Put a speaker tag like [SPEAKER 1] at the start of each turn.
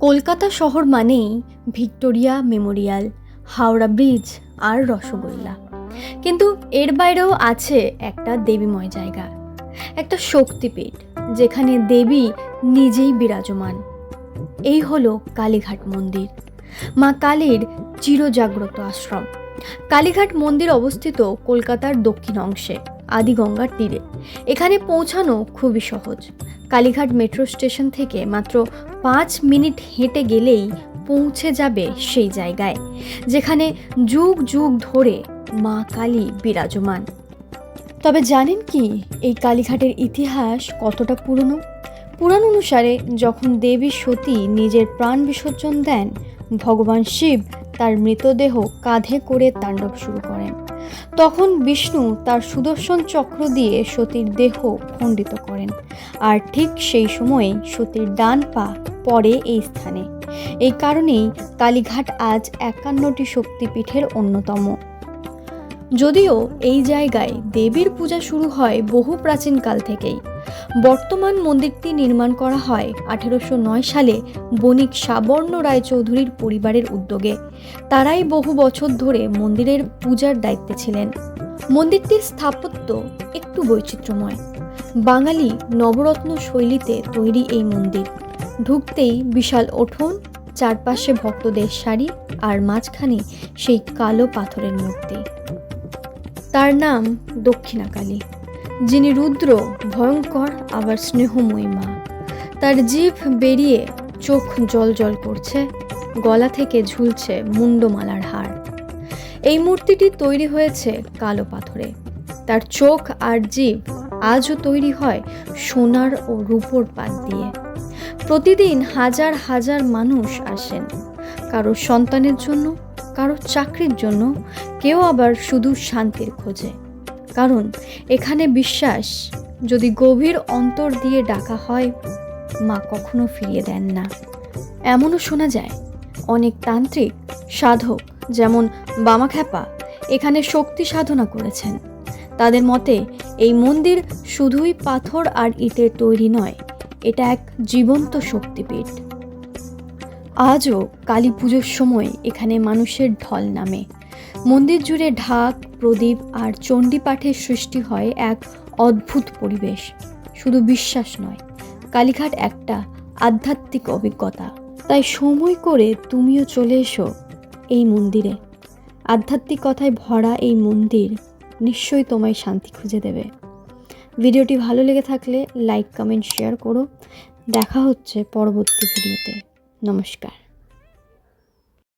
[SPEAKER 1] কলকাতা শহর মানেই Victoria Memorial, Howrah bridge আর রসগোল্লা। কিন্তু এর বাইরেও আছে একটা দেবীময় জায়গা, একটা শক্তিপীঠ, যেখানে দেবী নিজেই বিরাজমান। এই হলো কালীঘাট মন্দির। মা কালীর চিরজাগ্রত আশ্রম। কালীঘাট মন্দির অবস্থিত কলকাতার দক্ষিণ অংশে। আদিগঙ্গার তীরে। এখানে পৌঁছানো খুবই সহজ। কালীঘাট মেট্রো স্টেশন থেকে মাত্র পাঁচ মিনিট হেঁটে গেলেই পৌঁছে যাবে সেই জায়গায়, যেখানে যুগ যুগ ধরে মা কালী বিরাজমান। তবে জানেন কি, এই কালীঘাটের ইতিহাস কতটা পুরনো? পুরাণ অনুসারে যখন দেবী সতী নিজের প্রাণ বিসর্জন দেন, ভগবান শিব তার মৃতদেহ কাঁধে করে তাণ্ডব শুরু করেন। তখন বিষ্ণু তার সুদর্শন চক্র দিয়ে সতীর দেহ খণ্ডিত করেন, আর ঠিক সেই সময়ে সতীর ডান পা পড়ে এই স্থানে। এই কারণেই কালীঘাট আজ একান্নটি শক্তিপীঠের অন্যতম। যদিও এই জায়গায় দেবীর পূজা শুরু হয় বহু প্রাচীনকাল থেকেই বর্তমান মন্দিরটি নির্মাণ করা হয় আঠেরোশো নয় সালে বণিক সাবর্ণ রায়চৌধুরীর পরিবারের উদ্যোগে। তারাই বহু বছর ধরে মন্দিরের পূজার দায়িত্বে ছিলেন। মন্দিরটির স্থাপত্য একটু বৈচিত্র্যময়। বাঙালি নবরত্ন শৈলীতে তৈরি এই মন্দির। ঢুকতেই বিশাল ওঠোন, চারপাশে ভক্তদের শাড়ি আর মাঝখানে সেই কালো পাথরের মূর্তি। তার নাম দক্ষিণাকালী। যিনি রুদ্র, ভয়ঙ্কর, আবার স্নেহময়ী মা। তার জিভ বেরিয়ে চোখ জল জল করছে, গলা থেকে ঝুলছে মুন্ডমালার হার। এই মূর্তিটি তৈরি হয়েছে কালো পাথরে। তার চোখ আর জিভ আজও তৈরি হয় সোনার ও রূপোর পাত দিয়ে। প্রতিদিন হাজার হাজার মানুষ আসেন। কারও সন্তানের জন্য, কারও চাকরির জন্য, কেউ আবার শুধু শান্তির খোঁজে। কারণ এখানে বিশ্বাস, যদি গভীর অন্তর দিয়ে ডাকা হয়, মা কখনো ফিরিয়ে দেন না। এমনও শোনা যায়, অনেক তান্ত্রিক, সাধক, যেমন বামাখ্যাপা, এখানে শক্তি সাধনা করেছেন। তাদের মতে, এই মন্দির শুধুই পাথর আর ইটের তৈরি নয়, এটা এক জীবন্ত শক্তিপীঠ। আজও কালী পুজোর সময় এখানে মানুষের ঢল নামে। মন্দির জুড়ে ঢাক, প্রদীপ আর চণ্ডী পাঠের সৃষ্টি হয় এক অদ্ভুত পরিবেশ। শুধু বিশ্বাস নয়, কালীঘাট একটা আধ্যাত্মিক অভিজ্ঞতা। তাই সময় করে তুমিও চলে এসো এই মন্দিরে। আধ্যাত্মিকতায় ভরা এই মন্দির নিশ্চয়ই তোমায় শান্তি খুঁজে দেবে। ভিডিওটি ভালো লেগে থাকলে লাইক, কমেন্ট, শেয়ার করো। দেখা হচ্ছে পরবর্তী ভিডিওতে। নমস্কার।